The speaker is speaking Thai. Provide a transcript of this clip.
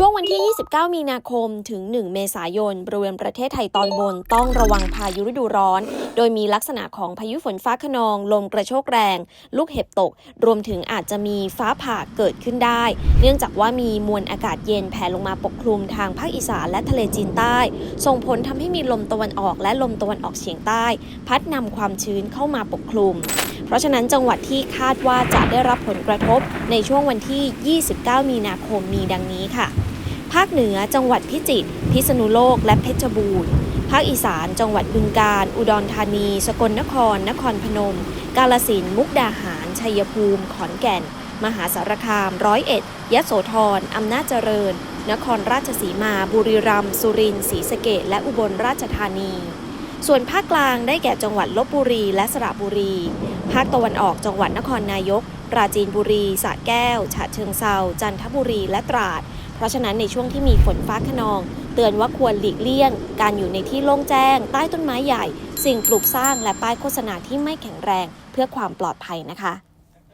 ช่วงวันที่ 29 มีนาคม ถึง 1 เมษายน บริเวณประเทศไทยตอนบนต้องระวังพายุฤดูร้อน โดยมีลักษณะของพายุฝนฟ้าขนอง ลมกระโชกแรง ลูกเห็บตก รวมถึงอาจจะมีฟ้าผ่าเกิดขึ้นได้ เนื่องจากว่ามีมวลอากาศเย็นแผ่ลงมาปกคลุมทางภาคอีสานและทะเลจีนใต้ ส่งผลทำให้มีลมตะวันออกและลมตะวันออกเฉียงใต้ พัดนำความชื้นเข้ามาปกคลุม เพราะฉะนั้นจังหวัดที่คาดว่าจะได้รับผลกระทบในช่วงวันที่ 29 มีนาคมมีดังนี้ค่ะ ภาคเหนือจังหวัดพิจิตร พิษณุโลก และเพชรบูรณ์ ภาคอีสาน จังหวัดบึงกาฬ อุดรธานี สกลนคร นครพนม กาลสิน มุกดาหาร ชัยภูมิ ขอนแก่น มหาสารคาม ร้อยเอ็ดยะโสธร อำนาจเจริญ นครราชสีมา บุรีรัมย์ สุรินทร์ ศรีสะเกษและอุบลราชธานี ส่วนภาคกลางได้แก่จังหวัดลบบุรี และสระบุรี ภาคตะวันออก จังหวัดนครนายก ปราจีนบุรีสระแก้ว ฉะเชิงเซา จันทบุรี และตราด เพราะฉะนั้นในช่วงที่มีฝนฟ้าขนอง เตือนว่าควรหลีกเลี่ยง การอยู่ในที่โล่งแจ้ง ใต้ต้นไม้ใหญ่ สิ่งปลูกสร้างและป้ายโฆษณาที่ไม่แข็งแรง เพื่อความปลอดภัยนะคะ